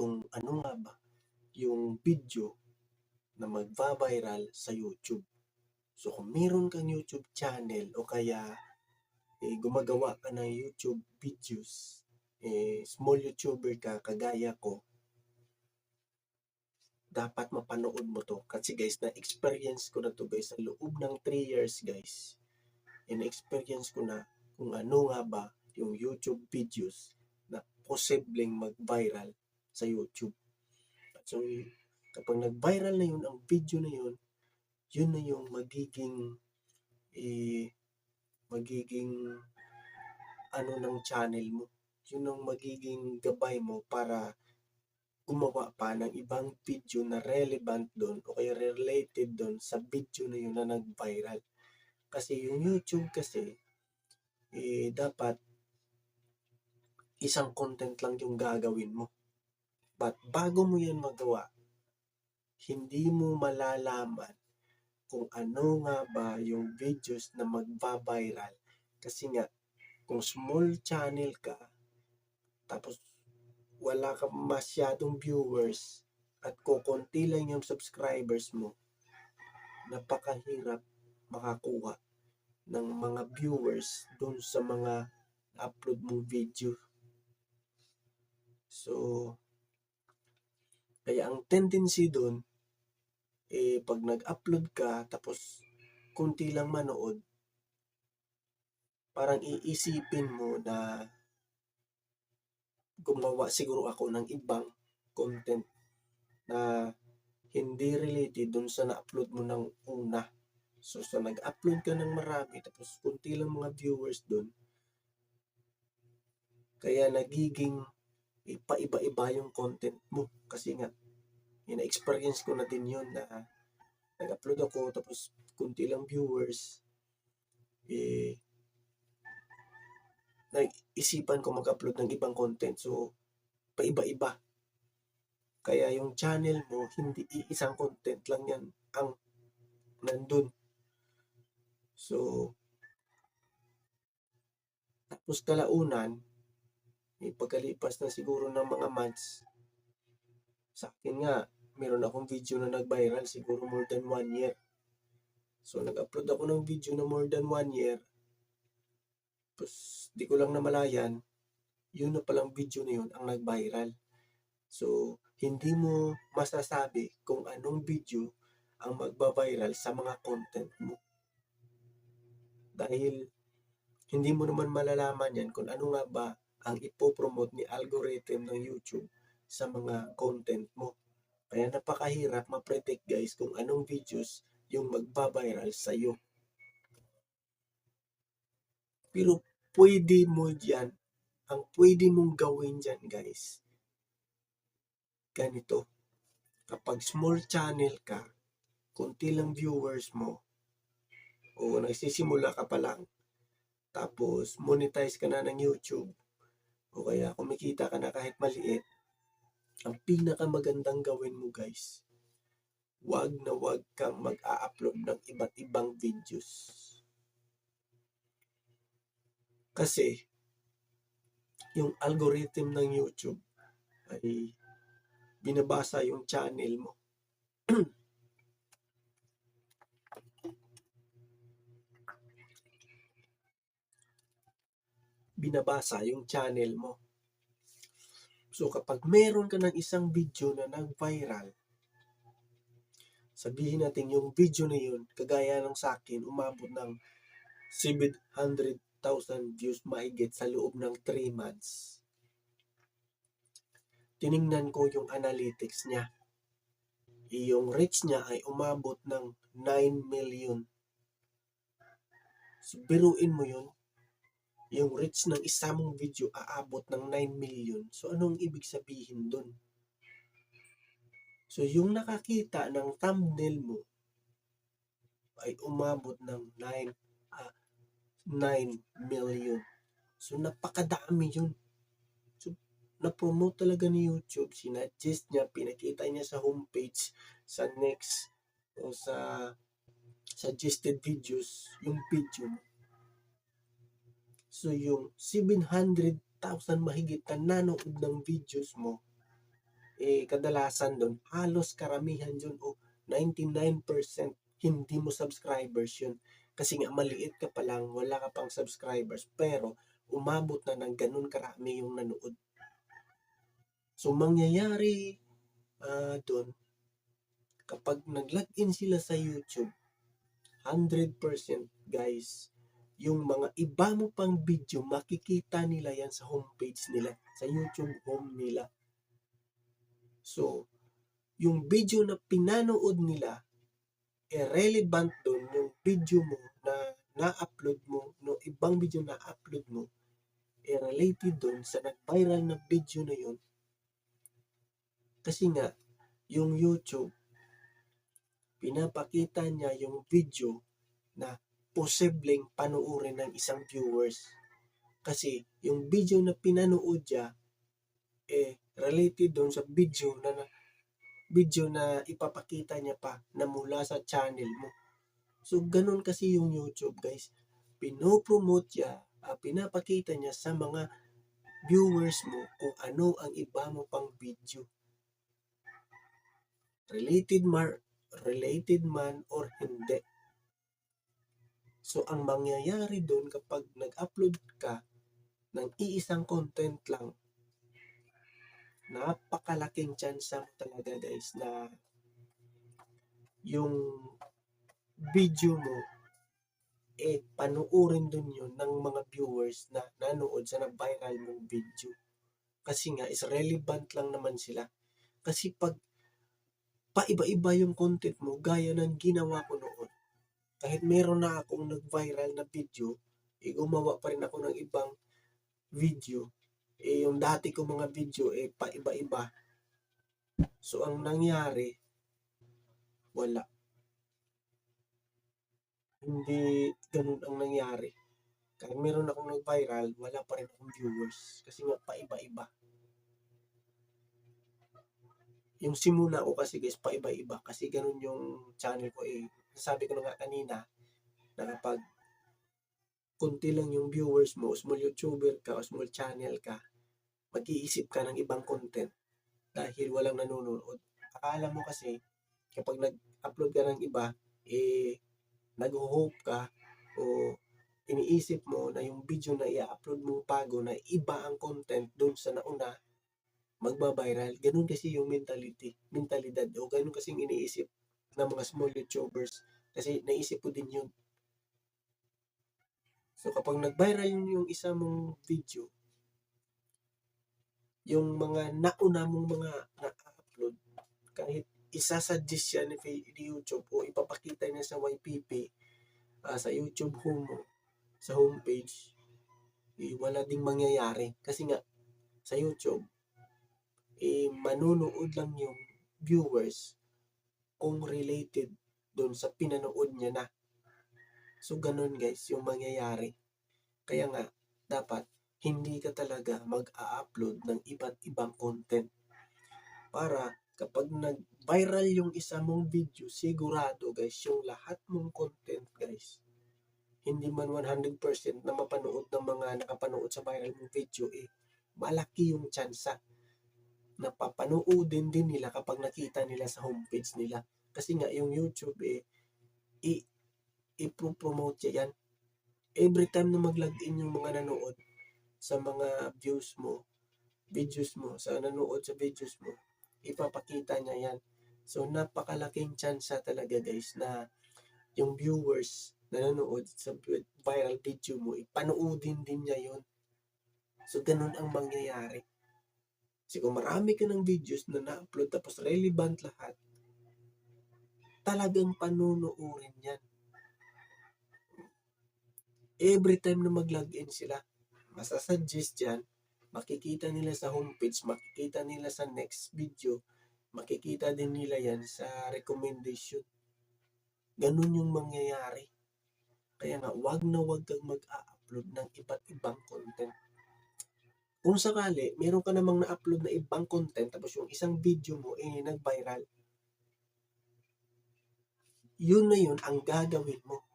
kung ano nga ba yung video na magva-viral sa YouTube. So kung meron kang YouTube channel o kaya eh, gumagawa ka ng YouTube videos, eh, small YouTuber ka kagaya ko, dapat mapanood mo to. Kasi guys, na-experience ko na to guys sa loob ng 3 years guys. Eh, na-experience ko na kung ano nga ba yung YouTube videos na posibleng mag-viral sa YouTube. So, kapag nag-viral na yun, ang video na yun, yun na yung magiging eh, magiging ano ng channel mo. Yun ang magiging gabay mo para gumawa pa ng ibang video na relevant doon o kaya related doon sa video na yun na nag-viral. Kasi yung YouTube kasi, eh, dapat isang content lang yung gagawin mo. But bago mo yan magawa, hindi mo malalaman kung ano nga ba yung videos na magba-viral. Kasi nga, kung small channel ka, tapos wala ka masyadong viewers at kukunti lang yung subscribers mo, napakahirap makakuha ng mga viewers doon sa mga upload mong video. So, kaya ang tendency doon, eh, pag nag-upload ka, tapos kunti lang manood, parang iisipin mo na gumawa siguro ako ng ibang content na hindi related dun sa na-upload mo ng una. So, sa nag-upload ka ng marami, tapos kunti lang mga viewers dun, kaya nagiging ipa-iba-iba yung content mo. Kasi nga, ina-experience ko na din yun na nag-upload ako, tapos kunti lang viewers, eh, nag-isipan ko mag-upload ng ibang content. So, paiba-iba. Kaya yung channel mo, hindi iisang content lang yan ang nandun. So, tapos kalaunan, may pagkalipas na siguro ng mga months, sa akin nga, meron akong video na nag-viral siguro more than one year. So, nag-upload ako ng video na more than one year. Tapos, di ko lang namalayan, yun na palang video na yun ang nag-viral. So, hindi mo masasabi kung anong video ang magba-viral sa mga content mo. Dahil, hindi mo naman malalaman yan kung ano nga ba ang ipopromote ni algorithm ng YouTube sa mga content mo. Kaya napakahirap ma-predict guys kung anong videos yung magba-viral sa iyo. Pero pwede mo dyan, ang pwede mong gawin dyan guys, ganito. Kapag small channel ka, kunti lang viewers mo, o nagsisimula ka pa lang, tapos monetize ka na ng YouTube, o kaya kumikita ka na kahit maliit, ang pinakamagandang gawin mo guys, wag na wag kang mag-a-upload ng iba't ibang videos. Kasi, yung algorithm ng YouTube ay binabasa yung channel mo. binabasa yung channel mo. So kapag meron ka ng isang video na nag-viral, sabihin natin yung video na yun, kagaya ng sa akin, umabot ng 700,000 views mahigit sa loob ng 3 months. Tiningnan ko yung analytics niya. Yung reach niya ay umabot ng 9 million. So, biruin mo yun, yung reach ng isa mong video aabot ng 9 million. So, anong ibig sabihin dun? So, yung nakakita ng thumbnail mo ay umabot ng 9, uh, 9 million. So, napakadami yun. So, na-promote talaga ni YouTube. Sinadjust niya, pinakita niya sa homepage, sa next, o sa suggested videos, yung video mo. So, yung 700,000 mahigit na nanood ng videos mo, eh kadalasan doon, halos karamihan dyan o 99% hindi mo subscribers yun. Kasi nga maliit ka pa lang, wala ka pang subscribers, pero umabot na ng ganun karami yung nanood. So mangyayari ah doon, kapag nag-login sila sa YouTube, 100% guys, yung mga iba mo pang video, makikita nila yan sa homepage nila, sa YouTube home nila. So, yung video na pinanood nila, irrelevant doon yung video mo na na-upload mo, no ibang video na upload mo, i-related doon sa nag-viral na video na yun. Kasi nga, yung YouTube, pinapakita niya yung video na posibleng panuorin ng isang viewers. Kasi yung video na pinanood niya, eh, related doon sa video na, video na ipapakita niya pa na mula sa channel mo. So, ganun kasi yung YouTube, guys. Pinopromote niya, ah, pinapakita niya sa mga viewers mo kung ano ang iba mo pang video. Related man, related man or hindi. So, ang mangyayari doon kapag nag-upload ka ng iisang content lang, napakalaking chance mo talaga guys na yung video mo eh panuorin dun yun ng mga viewers na nanood sa nag-viral mong video. Kasi nga is relevant lang naman sila. Kasi pag paiba-iba yung content mo gaya ng ginawa ko noon. Kahit meron na akong nag-viral na video, eh gumawa pa rin ako ng ibang video eh yung dati ko mga video eh paiba-iba. So ang nangyari wala. Hindi ganun ang nangyari. Kahit meron akong nag-viral, wala pa rin akong viewers kasi nga paiba-iba. Yung simula ko kasi guys paiba-iba kasi ganun yung channel ko eh. Sabi ko na nga kanina na kapag kunti lang yung viewers mo, small YouTuber ka o small channel ka, mag-iisip ka ng ibang content dahil walang nanonood. Akala mo kasi kapag nag-upload ka ng iba, eh, nag-hope ka o iniisip mo na yung video na i-upload mo bago na iba ang content dun sa nauna, magba-viral. Ganun kasi yung mentality, mentalidad o ganun kasi iniisip ng mga small YouTubers kasi naisip ko din yun. So kapag nag-viral yung isa mong video, yung mga nauna mong mga na-upload, kahit isasuggest siya ni YouTube o ipapakita niya sa YPP, uh, sa YouTube home sa homepage, eh, wala ding mangyayari. Kasi nga, sa YouTube, eh, manunood lang yung viewers kung related doon sa pinanood niya na. So, ganun guys, yung mangyayari. Kaya nga, dapat hindi ka talaga mag-a-upload ng iba't ibang content. Para kapag nag-viral yung isa mong video, sigurado guys, yung lahat mong content guys, hindi man 100% na mapanood ng mga nakapanood sa viral mong video, eh, malaki yung tsansa na papanoodin din nila kapag nakita nila sa homepage nila. Kasi nga yung YouTube eh, i- i-promote yan. Every time na mag-login yung mga nanood, sa mga views mo, videos mo, sa nanood sa videos mo, ipapakita niya yan. So, napakalaking chance talaga guys na yung viewers na nanood sa viral video mo, ipanoodin din niya yon So, ganun ang mangyayari. Kasi kung marami ka ng videos na na-upload tapos relevant lahat, talagang panunuorin yan. Every time na mag-login sila, masasuggest dyan, makikita nila sa homepage, makikita nila sa next video, makikita din nila yan sa recommendation. Ganun yung mangyayari. Kaya nga, wag na wag kang mag-a-upload ng iba't ibang content. Kung sakali, meron ka namang na-upload na ibang content, tapos yung isang video mo, eh, nag-viral, yun na yun ang gagawin mo.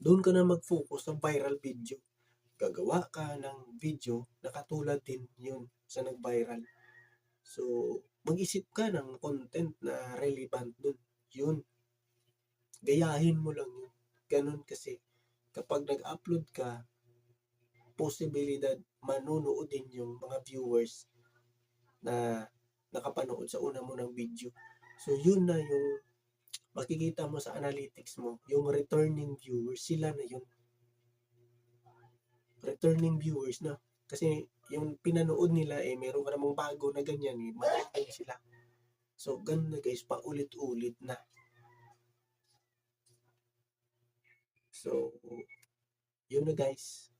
Doon ka na mag-focus sa viral video gagawa ka ng video na katulad din yun sa nag-viral. So, mag-isip ka ng content na relevant dun. Yun. Gayahin mo lang yun. Ganun kasi, kapag nag-upload ka, posibilidad manonood din yung mga viewers na nakapanood sa una mo ng video. So, yun na yung makikita mo sa analytics mo, yung returning viewers, sila na yun. Returning viewers na. Kasi yung pinanood nila eh, meron ka namang bago na ganyan eh, manood sila. So, ganun na guys, paulit-ulit na. So, yun na guys.